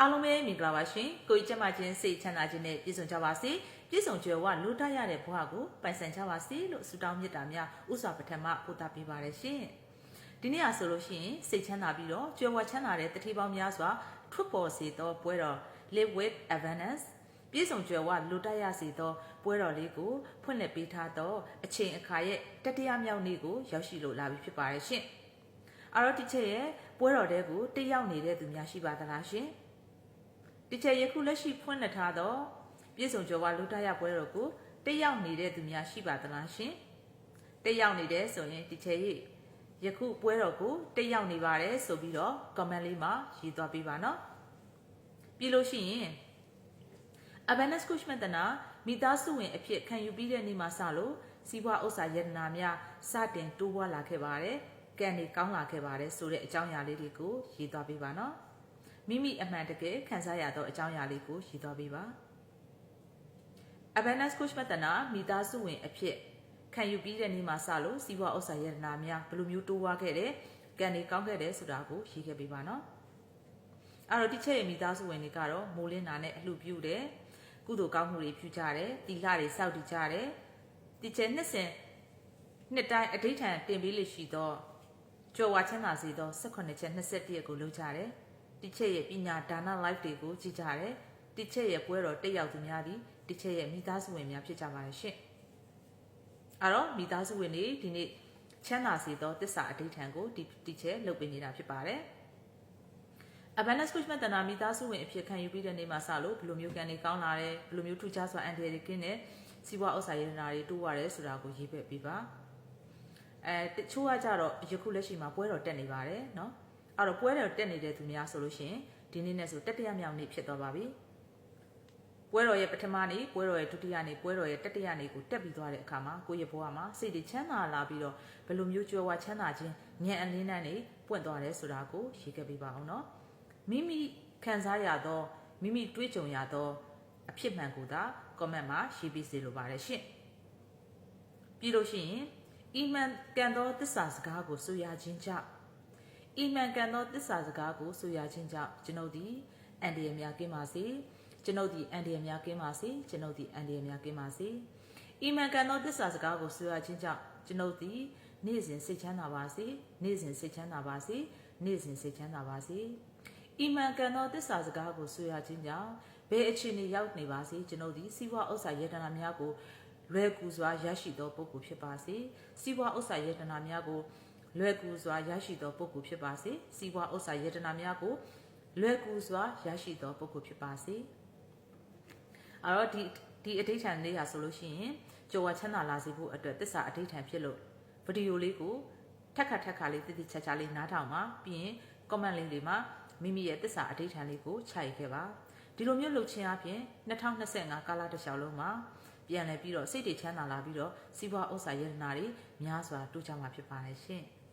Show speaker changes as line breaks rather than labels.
အားလုံးပဲမင်္ဂလာပါရှင်ကိုကြီးကျမချင်းစိတ်ချမ်းသာခြင်းနဲ့ပြည့်စုံကြပါစေပြည့်စုံကြွယ်ဝလူတတ်ရတဲ့ဘဝကိုပိုင်ဆိုင်ကြပါစေလို့ဆုတောင်းမေတ္တာများဥစွာပထမပို့တာပေးပါရရှင်ဒီနေ့အားဆိုလို့ရှိရင်စိတ်ချမ်းသာပြီးတော့ကြွယ်ဝချမ်းသာတဲ့တတိပေါင်းများစွာထွက်ပေါ်စေသောပွဲတော် Live with Abundance ပြည့်စုံကြွယ်ဝလူတတ်ရစေသောပွဲတော်လေးကိုဖွင့်လှစ်ပေးထားသောအချိန်အခါရဲ့တတိယမြောက်နေ့ကိုရောက်ရှိလို့လာပြီဖြစ်ပါရရှင်အရောတိချက်ရဲ့ပွဲတော်တဲကိုတက်ရောက်နေတဲ့သူများရှိပါသလားရှင် ဒီချက်ယခုလက်ရှိဖွင့်လှစ်ထားသောပြည့်စုံကြွယ်ဝလူတတ်ရပွဲတော်ကိုတက်ရောက်နေတဲ့သူများရှိပါသလားရှင်တက်ရောက်နေတယ်ဆိုရင်ဒီချက်ရဲ့ယခုပွဲတော်ကိုတက်ရောက်နေပါတယ်ဆိုပြီးတော့ comment လေးမှာရေးသွားပေးပါနော်ပြီးလို့ရှိရင် Abundance Coach မတနာမိသားစုဝင်အဖြစ်ခံယူပြီးတဲ့နေ့မှစလို့စီးပွားဥစ္စာယတနာများစတင်တိုးပွားလာခဲ့ပါတယ်။ကံနေကောင်းလာခဲ့ပါတယ်ဆိုတဲ့အကြောင်းအရာလေးတွေကိုရေးသွားပေးပါနော်။ မိမိအမှန်တကယ်ခံစားရသောအကြောင်းအရာလေးကိုရေးသွားပေးပါ။ Abundance Coach မတနာမိသားစုဝင်အဖြစ်ခံယူပြီးတဲ့နေ့မှစလို့စီးပွားဥစ္စာယတနာများဘယ်လိုမျိုးတိုးပွားခဲ့တယ်။ကံနေကောင်းခဲ့တယ်ဆိုတာကိုရေးခဲ့ပေးပါနော်။အဲ့တော့ဒီချက်ရဲ့မိသားစုဝင်တွေကတော့မိုးလင်းနာနဲ့အလှပြုတယ်။ကုသိုလ်ကောင်းမှုတွေပြုကြတယ်တီလာတွေစောက်တည်ကြတယ်ဒီကျဲနှစ်စဉ်နှစ်တိုင်းအဋိဌံတင်ပေးလိရှိသောကြော်ဝါချမ်းသာစေသော18ချက်21ရက်ကိုလုပ်ကြတယ် ဒီချက်ရဲ့ပညာဒါန live တွေကိုကြည့်ကြတယ်ဒီချက်ရဲ့ပွဲတော်တက်ရောက်သူများသည်ဒီချက်ရဲ့မိသားစုဝင်များဖြစ်ကြပါတယ်ရှင့်အဲ့တော့မိသားစုဝင်တွေဒီနေ့ချမ်းသာစေသောတစ္ဆာအဋိဌံကိုဒီဒီချက်လုပ်ပေးနေတာဖြစ်ပါတယ် abundance coach မတနာမိသားစုဝင်အဖြစ်ခံယူပြီးတဲ့နေ့မှာစလို့ဘယ်လိုမျိုးကန်နေကောင်းလာတယ်ဘယ်လိုမျိုးထူးခြားစွာအန်တီတွေကင်းနဲ့စီးပွားဥစ္စာရေးနာတွေတိုးရတယ်ဆိုတာကိုရေးဖက်ပေးပါအဲတချို့ကကြတော့ယခုလက်ရှိမှာပွဲတော်တက်နေပါတယ်เนาะ အဲ့တော့ပွဲတော်တက်နေတဲ့သူများဆိုလို့ရှင်ဒီနေ့နဲ့ဆိုတတိယမြောက်နေ့ဖြစ်သွားပါပြီပွဲတော်ရဲ့ပထမနေ့ပွဲတော်ရဲ့ဒုတိယနေ့ပွဲတော်ရဲ့တတိယနေ့ကိုတက်ပြီးသွားတဲ့အခါမှာကိုယ့်ရဲ့ဘဝမှာစိတ်တွေချမ်းသာလာပြီးတော့ဘယ်လိုမျိုးကြွယ်ဝချမ်းသာခြင်းဉာဏ်အလင်းနဲ့နေပွင့်သွားတယ်ဆိုတာကိုရှင်းခဲ့ပေးပါအောင်နော်မိမိခံစားရသောမိမိတွေးကြုံရသောအဖြစ်မှန်ကိုသာ comment မှာရေးပေးစေလိုပါတယ်ရှင်ပြီးလို့ရှိရင်အီမန်ကန်သောတစ္ဆာစကားကိုဆူရခြင်းကြောင့် အီမန်ကန်သောသစ္စာစကားကိုဆိုရခြင်းကြောင့်ကျွန်ုပ်သည်အန်ဒီရများကင်းပါစေကျွန်ုပ်သည်အန်ဒီရများကင်းပါစေကျွန်ုပ်သည်အန်ဒီရများကင်းပါစေအီမန်ကန်သောသစ္စာစကားကိုဆိုရခြင်းကြောင့်ကျွန်ုပ်သည်နေ့စဉ်စိတ်ချမ်းသာပါစေနေ့စဉ်စိတ်ချမ်းသာပါစေနေ့စဉ်စိတ်ချမ်းသာပါစေအီမန်ကန်သောတစ္ဆာစကားကိုဆိုရခြင်းကြောင့်ဘယ်အခြေအနေရောက်နေပါစေကျွန်ုပ်သည်စီးပွားဥစ္စာယတနာများကိုလွယ်ကူစွာရရှိသောပုဂ္ဂိုလ်ဖြစ်ပါစေစီးပွားဥစ္စာယတနာများကို လွယ်ကူစွာရရှိသောပုဂ္ဂိုလ်ဖြစ်ပါစေစီးပွားဥစ္စာယတနာများကိုလွယ်ကူစွာရရှိသောပုဂ္ဂိုလ်ဖြစ်ပါစေအဲ့တော့ဒီဒီအဋိဌာန်လေးဟာဆိုလို့ရှိရင်ကြွယ်ဝချမ်းသာလာစေဖို့အတွက်တစ္ဆာအဋိဌာန်ဖြစ်လို့ဗီဒီယိုလေးကိုထက်ခါထက်ခါလေးတိတိကျကျလေးနားထောင်ပါပြီးရင် comment link လေးမှာမိမိရဲ့တစ္ဆာအဋိဌာန်လေးကိုခြိုက်ခဲ့ပါဒီလိုမျိုးလှုပ်ခြင်းအပြင်2025ကာလတစ်လျှောက်လုံးမှာပြန်လည်ပြီးတော့စိတ်တွေချမ်းသာလာပြီးတော့စီးပွားဥစ္စာယတနာတွေများစွာတိုးကြမှာဖြစ်ပါတယ်ရှင်။